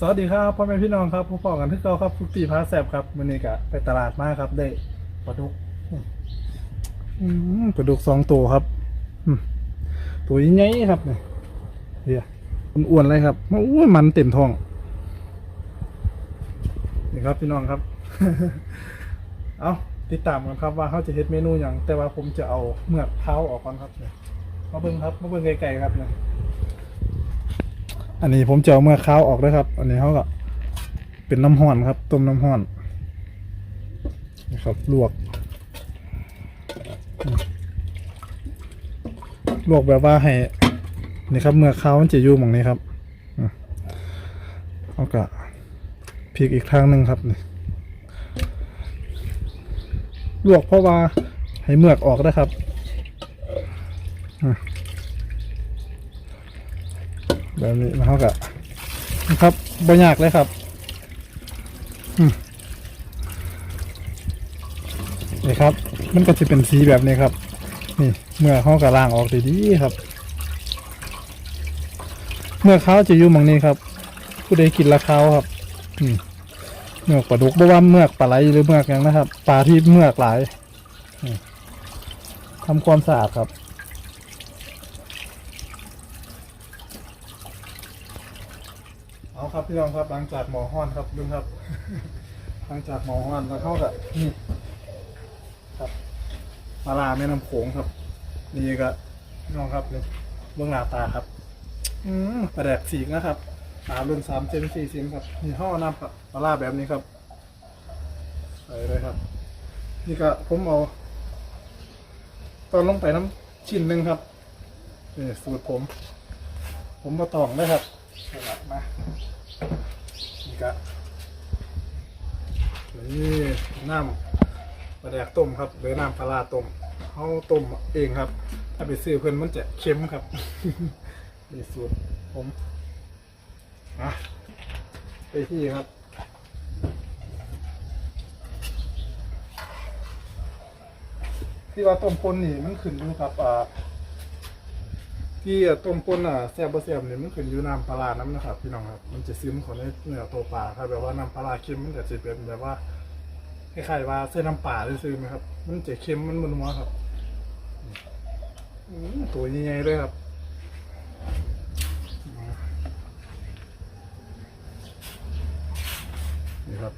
สวัสดีครับพ่อแม่พี่น้องครับผู้พ่อกันที่เก่าครับทุกตีพาแซบครับวันนี้กะไปตลาดมาครับ ได้ปลาดุกอืมปลาดุกสองตัวครับอืมตัวใหญ่ครับเนี่ยเฮียวอ้วนเลยครับโอ้ยมันเต็มท้องนี่ครับพี่น้องครับ เอาติดตามกันครับว่าเขาจะเฮ็ดเมนูอย่างแต่ว่าผมจะเอาเมือกเท้าออกก่อนครับเนี่ยมาเบิ่งครับมาเบิ่งไกลๆครับเนี่ย อันนี้ผมจะเอาเมื่อข้าวออกด้ครับ อันนี้เขาก็เป็นน้ำห้อนครับ ต้มน้ำห้อนนะครับลวก ลวกแบบว่าให้นี่ครับเมื่อข้าวมันจะอยู่หมองนี้ครับเขาก็พลิกอีกทางหนึ่งครับนี่ลวกเพราะว่าให้เมือกออกนะครับ แบบนี้นะเขากะนะครับบ่ยากเลยครับนี่ครับ มันก็จะเป็นสีแบบนี้ครับ นี่เมื่อเขากะล่างออกดีๆครับ เมื่อเขาจะอยู่มองนี้ครับ ผู้ใดกินละเขาครับเมือกปลาดุกบ่ว่าเมือกปลาไหลหรือเมือกหยังนะครับปลาที่เมือกหลายทำความสะอาดครับ เอาครับพี่น้องครับหลังจากหมอห้อนครับลุงครับ หลังจากหมอห้อนแล้วเข้ากับนี่ครับปลาร้าแม่น้ำโขงครับ นี่ก็พี่น้องครับนี่เบื้องหน้าตาครับ อืมปลาแดกสีนะครับปลารุ่นสามเซนสี่เซนครับนี่ห่อน้ำครับปลาร้าแบบนี้ครับใส่เลยครับ นี่ก็ผมเอาตอนลงไปน้ำชิ้นหนึ่งครับนี่สูตรผม ผมมาตองเลยครับ มา นี่ก็นี่น้ำปลาแดกต้มครับหรือน้ำปลาร้าต้มเขาต้มเองครับ ถ้าไปซื้อเพิ่นมันจะเค็มครับนี่สูตรผมอะไปที่ครับที่ว่าต้มปนนี่มันขึ้นอยู่กับอ่า ที่ต้มปนอะแซ่บบ่แซ่บเนี่ยมันขึ้นอยู่น้ำปลาร้าน้ำนะครับพี่น้องครับมันจะซึมเข้าในเนื้อตัวปลาครับแบบว่าน้ำปลาร้าเค็มมันก็จะเป็นแบบว่าคล้ายๆว่าเส้นน้ำปลาซื่อไหมครับ มันจะเค็มมันนัวครับอืมตัวใหญ่ๆเลยครับนี่ครับ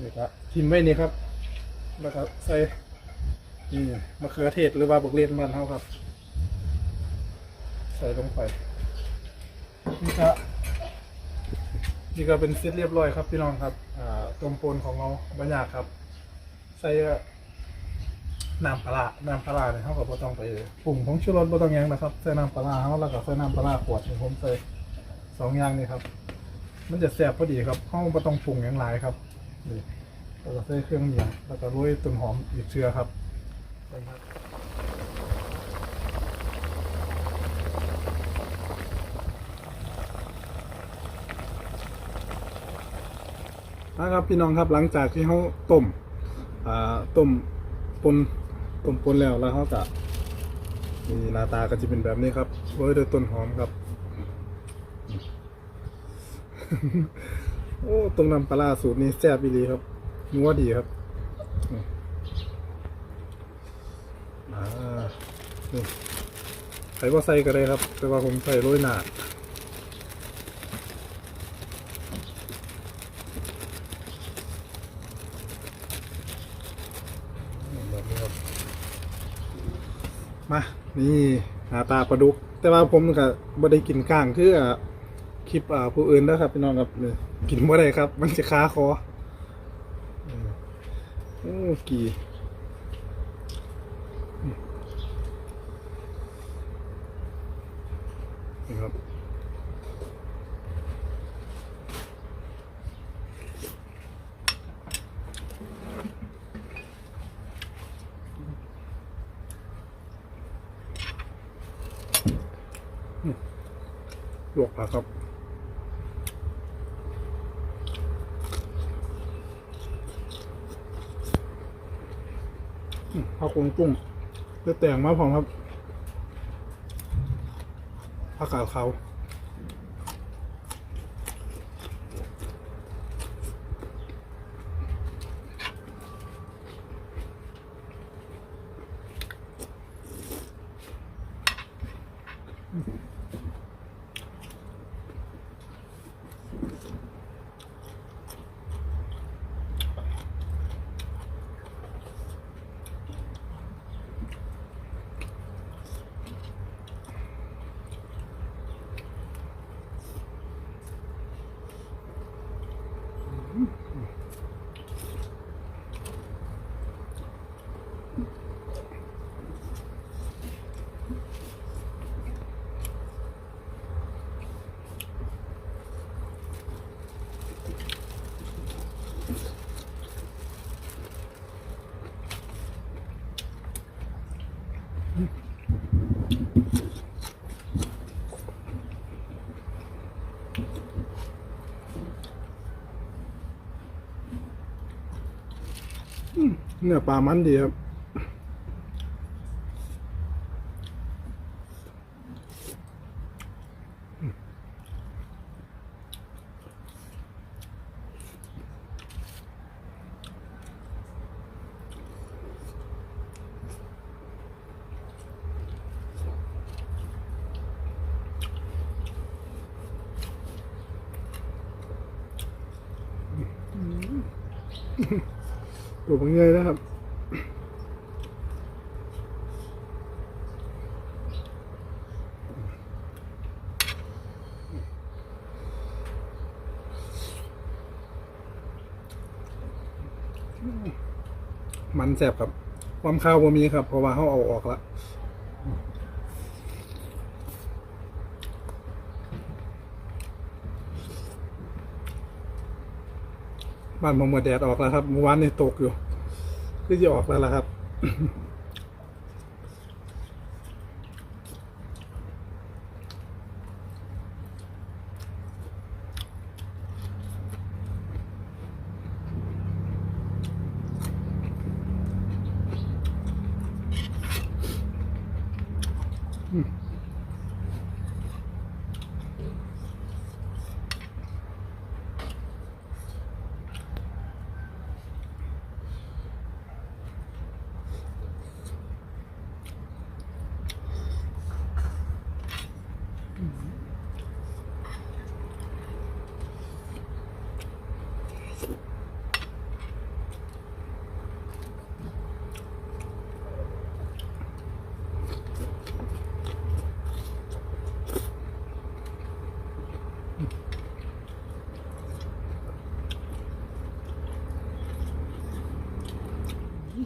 นี่ครับทิมไว้นี่ครับ แล้วก็ใส่นี่มะเขือเทศหรือว่าบกเลียนบ้านเฮาครับ ใส่ลงไปนี่ก็นี่ก็เป็นเซตเรียบร้อยครับพี่น้องครับอ่าต้มปนของเราบรรยากครับ ใส่น้ำปลาน้ำปลาเนี่ยเขาก็บ่ต้องไปปรุงของชูรสบ่ต้องยังนะครับใส่น้ำปลาเขาแล้วก็ใส่น้ำปลาขวดผมใส่สองอย่างนี่ครับ มันจะแซ่บพอดีครับเขาบ่ต้องปรุงอย่างหลายครับ นี่แล้วก็ใส่เครื่องเหนียวแล้วก็โรยต้นหอมอีกเชือครับนะครับพี่น้องครับหลังจากที่เขาต้มอ่าต้มปนต้มปนแล้วแล้วเขาก็นี่หน้าตาก็จะเป็นแบบนี้ครับโรยด้วยต้นหอมครับ โอ้ตรงน้ำปลาร้าสูตรนี้แซ่บอีหลีครับ นัวดีครับนี่ใส่ว่าใส่ก็ได้ครับ แต่ว่าผมใส่โรยหนาแบบนี้ครับมา นี่หาตาปลาดุก แต่ว่าผมก็บ่ได้กินก้างคือคลิปผู้อื่นนะครับพี่น้องครับกินบ่ได้ครับ มันจะค้าคอ โอ้กี่นะครับ ผักกงกุ้งจะแต่งมาพร้อมครับผักกาดขาว เนื้อปลามันดีครับ ตัวเป็นไงนะครับมันแสบครับ ความข้าวบ่มีครับ เพราะว่าเขาเอาออกแล้ว บ้านผมเมดแดดออกแล้วครับเมื่อวานนี่ตกอยู่ คือจะออกแล้วล่ะครับ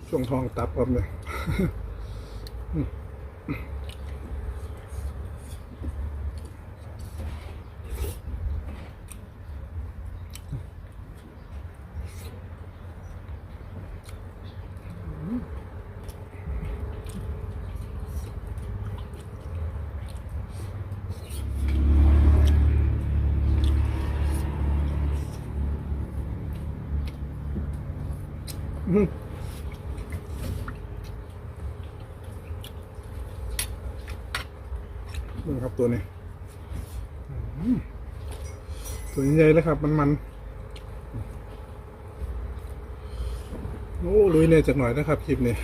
ช่วงทองตับครับเนี่ยนี่ครับ ตัวนี้ตัวใหญ่เลยครับ มันมันโอ้ลุยเนี่ยจากหน่อยนะครับคลิปนี้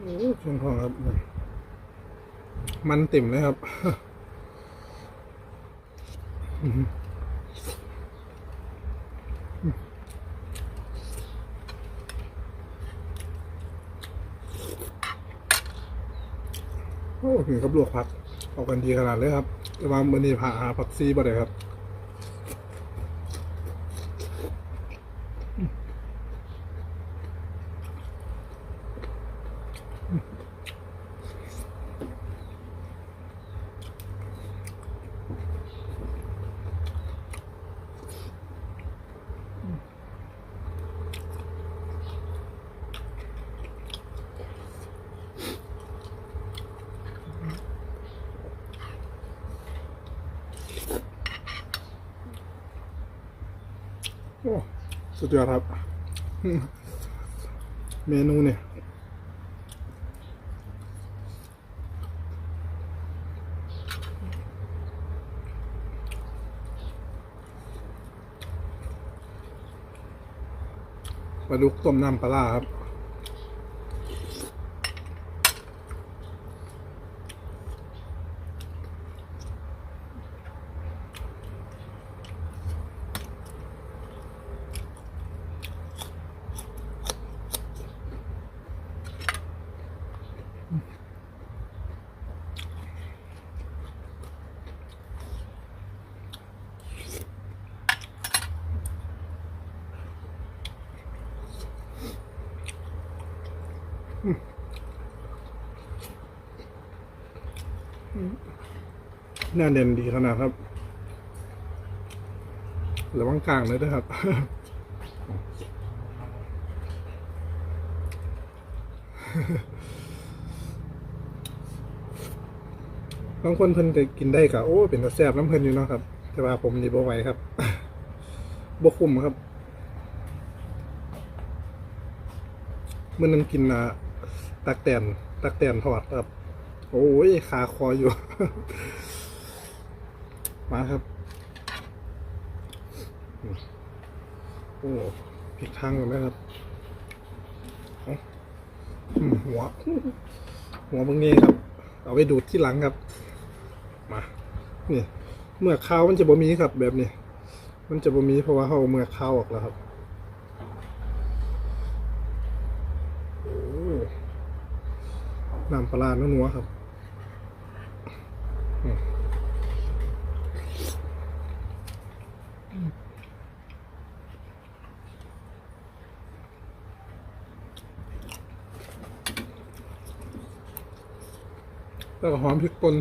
โอ้ ช่วงทองครับ มันติ่มเลยครับโอ้ถึงกับลวกผักเอากันดีขนาดเลยครับ แต่ว่ามือนี้ผ่าหาผักซีบ่ได้ครับ โอ้สุดยอดครับ เมนูเนี่ยปลาดุกต้มน้ำปลาครับ หน้าเด่นดีขนาดครับระวังกลางเลยนะครับบางคนเพิ่นจะกินได้ก็โอ้เป็นตาแซ่บน้ำเพิ่นอยู่เนาะครับ แต่ว่าผมนี่บ่ไหวครับบ่คุ้มครับเมื่อนั้นกินนะ ตักแตนตักแตนทอดครับ โอ้ยขาคออยู่ มาครับ โอ้ผิดทางกันไหมครับอาอืมหัว หัวบางนี้ครับ เอาไว้ดูดที่หลังครับ มานี่เมื่อข้าวมันจะบ่มีครับแบบนี้ มันจะบ่มีเพราะว่าเขาเอาเมื่อข้าวออกแล้วครับ โอ้ น้ำปลาร้านัวครับแล้วก็หอมพริกป่น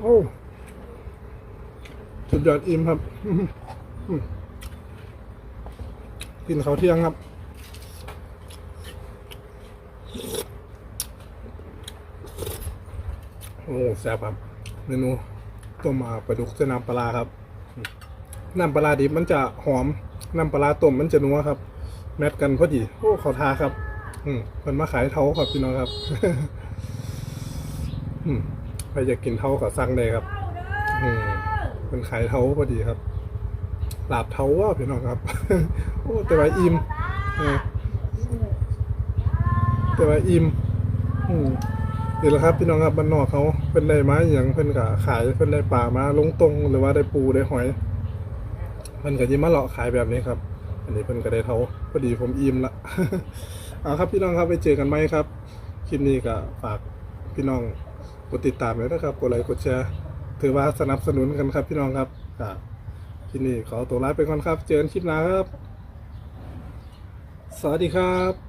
โอ้สุด ยอดอิ่มครับกินข้าวเที่ยงครับ โอ้แซ่บครับเมนูต้มอ่าปลาดุกเส้นน้ำปลาครับ น้ำปลาดิบมันจะหอม น้ำปลาต้มมันจะนัวครับ แมทกันพอดี โอ้เขาทาครับ อืมมันมาขายเท้าครับพี่น้องครับ อืมใครอยากกินเท้าก็สั่งได้ครับ อืม เป็นขายเท้าพอดีครับ หลาบเท้าว่าพี่น้องครับ โอ้แต่ว่าอิ่มแต่ว่าอิ่มอืมนี่แหละครับพี่น้องครับบ้านนอกเขาเป็นได้ไม้อย่างเพิ่นก็ขายเพิ่นได้ปลามาลงตรงหรือว่าได้ปูได้หอยเพิ่นก็ยิ้มมาเลาะขายแบบนี้ครับ อันนี้เพิ่นก็ได้เท้าพอดีผมอิ่มละเอาครับพี่น้องครับไปเจอกันไหมครับคลิปนี้ก็ฝากพี่น้องกดติดตามเลยนะครับกดไลค์กดแชร์ ถือว่าสนับสนุนกันครับพี่น้องครับครับคลิปนี้ขอตัวลาไปก่อนครับ เจอกันคลิปหน้าครับ สวัสดีครับ